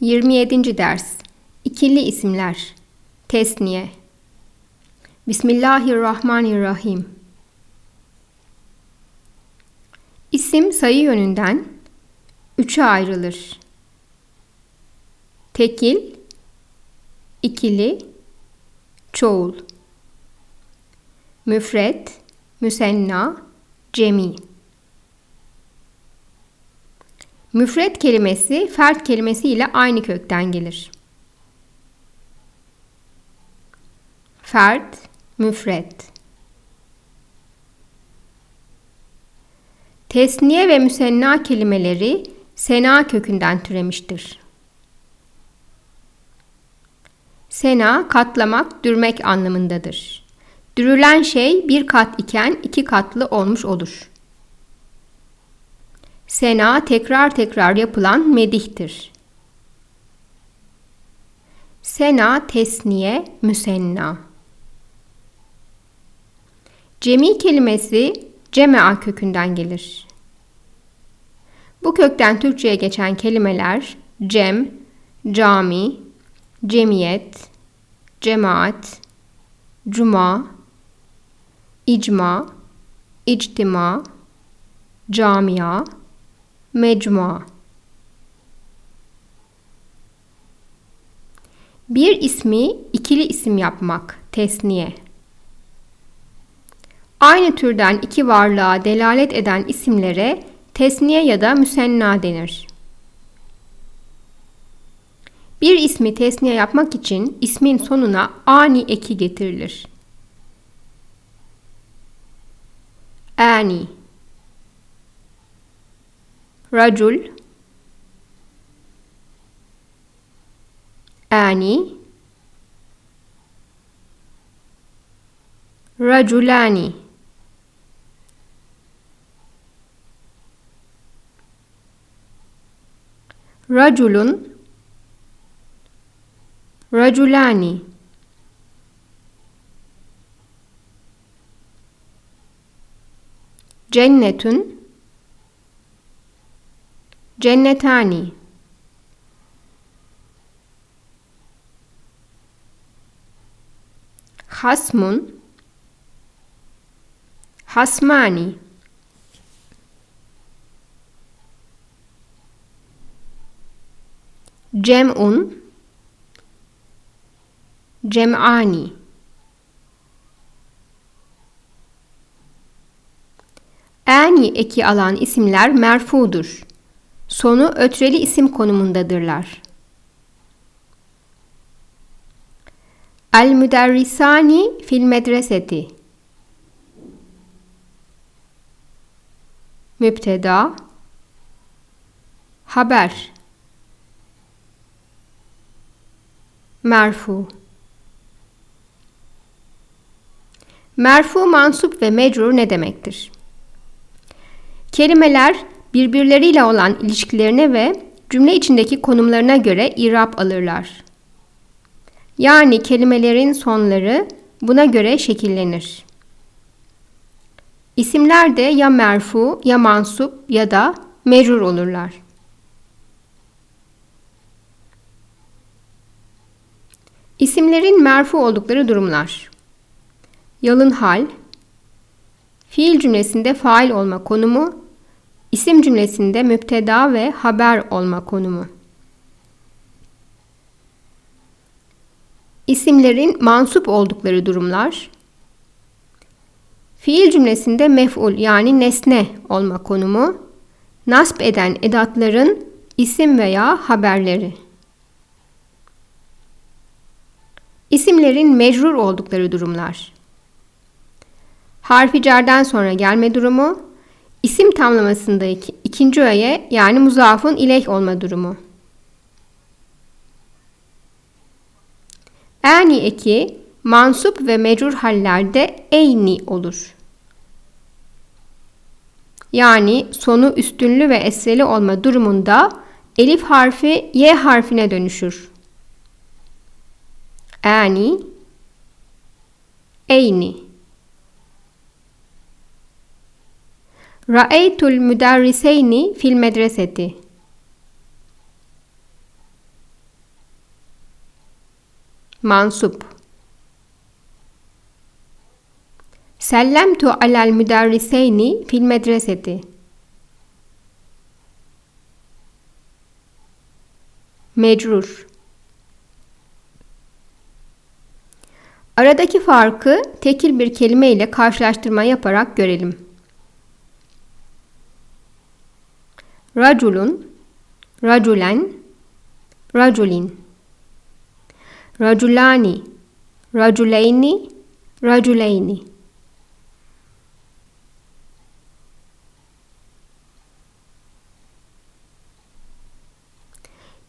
27. ders İkili isimler Tesniye Bismillahirrahmanirrahim İsim sayı yönünden üçe ayrılır. Tekil, ikili, çoğul. Müfret, müsenna, cemi. Müfret kelimesi fert kelimesi ile aynı kökten gelir. Fert, müfret. Tesniye ve müsenna kelimeleri sena kökünden türemiştir. Sena katlamak, dürmek anlamındadır. Dürülen şey bir kat iken iki katlı olmuş olur. Sena tekrar tekrar yapılan medihtir. Sena tesniye müsenna. Cemi kelimesi cemea kökünden gelir. Bu kökten Türkçe'ye geçen kelimeler cem, cami, cemiyet, cemaat, cuma, icma, ictima, camia, mecmua. Bir ismi ikili isim yapmak, tesniye. Aynı türden iki varlığa delalet eden isimlere tesniye ya da müsenna denir. Bir ismi tesniye yapmak için ismin sonuna ani eki getirilir. Ani Racul Ani Raculani Raculun Raculani Cennetün Cennetani. Hasmun. Hasmani. Cem'un. Cem'ani. Ani eki alan isimler merfudur. Sonu ötreli isim konumundadırlar. El müderrisani fil medreseti Mübteda Haber Merfu Merfu mansup ve mecrur ne demektir? Kelimeler birbirleriyle olan ilişkilerine ve cümle içindeki konumlarına göre irap alırlar. Yani kelimelerin sonları buna göre şekillenir. İsimler de ya merfu ya mansup ya da mecrur olurlar. İsimlerin merfu oldukları durumlar. Yalın hal, fiil cümlesinde fail olma konumu, isim cümlesinde müpteda ve haber olma konumu. İsimlerin mansup oldukları durumlar, fiil cümlesinde mef'ul yani nesne olma konumu, nasp eden edatların isim veya haberleri. İsimlerin mecrur oldukları durumlar. Harfi cerden sonra gelme durumu, isim tamlamasındaki ikinci öğe yani muzafın ileyh olma durumu. Ani eki mansup ve mecrur hallerde eyni olur. Yani sonu üstünlü ve esreli olma durumunda elif harfi y harfine dönüşür. Ani, eyni. Ra'eytul müderriseyni fil medreseti. Mansup Sellemtu alel müderriseyni fil medreseti Mecrur Aradaki farkı tekil bir kelime ile karşılaştırma yaparak görelim. Raculun, raculen, raculin. Raculani, raculeyni, raculeyni.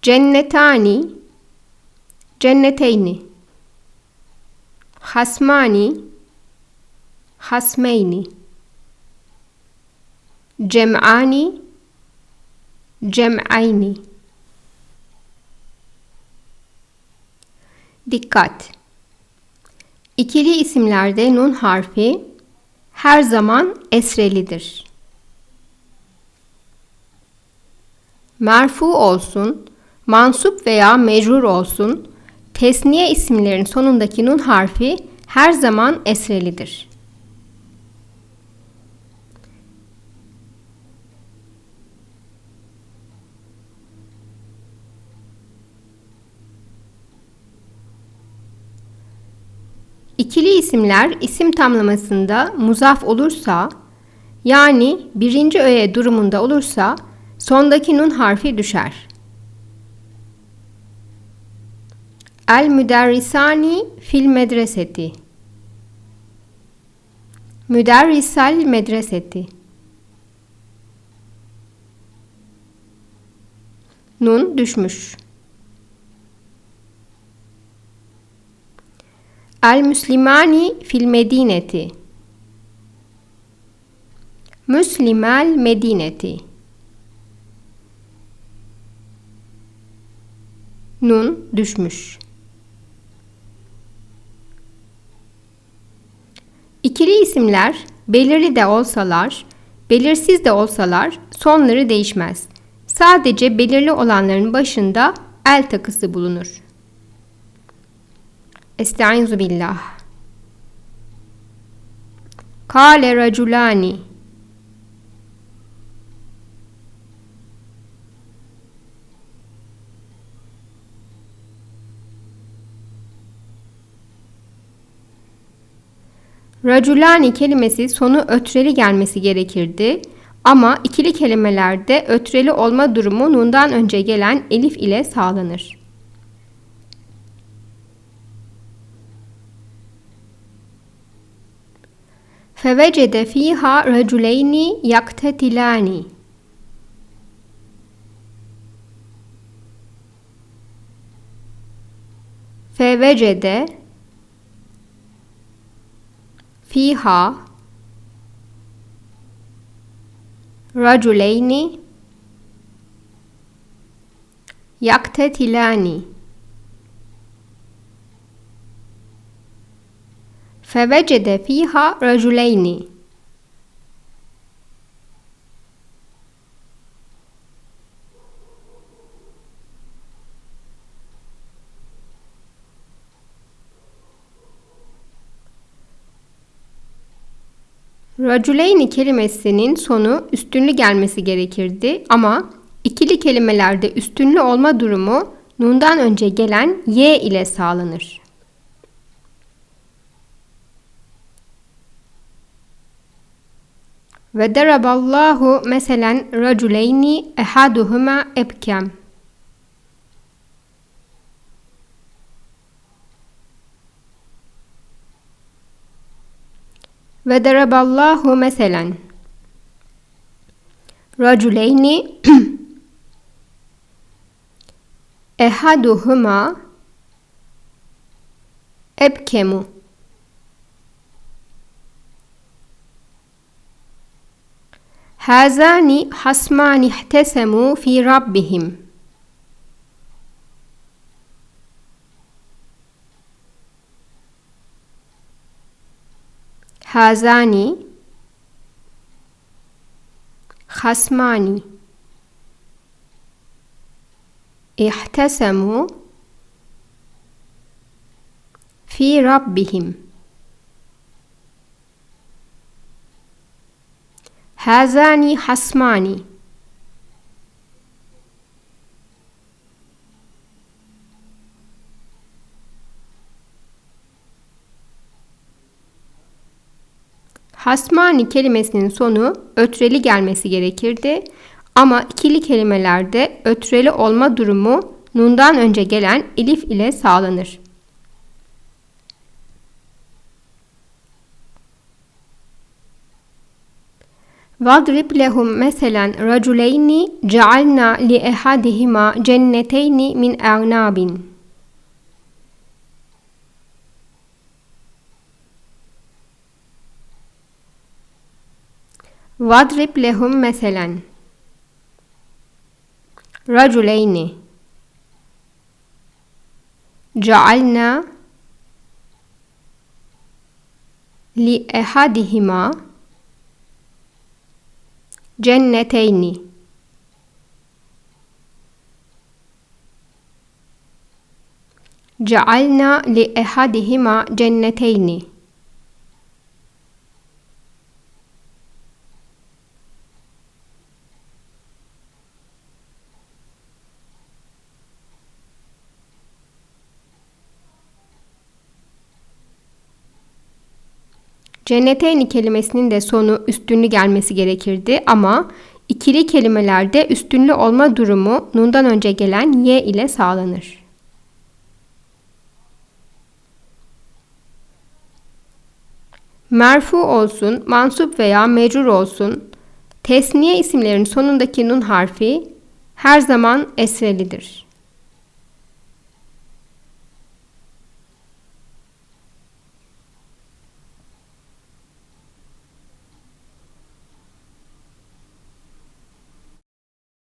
Cennetani, cenneteyni. Hasmani, hasmeyni. Cem'ani, cem'ayni. Dikkat! İkili isimlerde nun harfi her zaman esrelidir. Merfu olsun, mansup veya mecrur olsun, tesniye isimlerin sonundaki nun harfi her zaman esrelidir. İkili isimler isim tamlamasında muzaf olursa yani birinci öğe durumunda olursa sondaki nun harfi düşer. El müderrisani fil medreseti. Müderrisal medreseti. Nun düşmüş. El müslimani fil medineti. Müslimel medineti. Nun düşmüş. İkili isimler belirli de olsalar, belirsiz de olsalar sonları değişmez. Sadece belirli olanların başında el takısı bulunur. Estaizu billah. Kale raculani Raculani kelimesi sonu ötreli gelmesi gerekirdi ama ikili kelimelerde ötreli olma durumu nundan önce gelen elif ile sağlanır. Fevecede fiha raculeyni yaktetilani Fevecede fiha raculeyni yaktetilani fevecede fiha raculeyni Raculeyni kelimesinin sonu üstünlü gelmesi gerekirdi ama ikili kelimelerde üstünlü olma durumu nundan önce gelen y ile sağlanır. وضرب الله مثلا رجلين أحدهما أبكم وضرب الله مثلا رجلين أحدهما أبكم Hazani hasmani ihtesemu fi rabbihim hazani hasmani ihtesemu fi rabbihim. Hazani hasmani. Hasmani kelimesinin sonu ötreli gelmesi gerekirdi ama ikili kelimelerde ötreli olma durumu nundan önce gelen elif ile sağlanır. واضرب لهم مثلا رجلين جعلنا لأحدهما جنتين من أعناب. واضرب لهم مثلا رجلين. جعلنا لأحدهما جنتين. جعلنا لأحدهما جنتين. Cenneteyni kelimesinin de sonu üstünlü gelmesi gerekirdi ama ikili kelimelerde üstünlü olma durumu nundan önce gelen y ile sağlanır. Merfu olsun, mansup veya mecrur olsun, tesniye isimlerin sonundaki nun harfi her zaman esrelidir.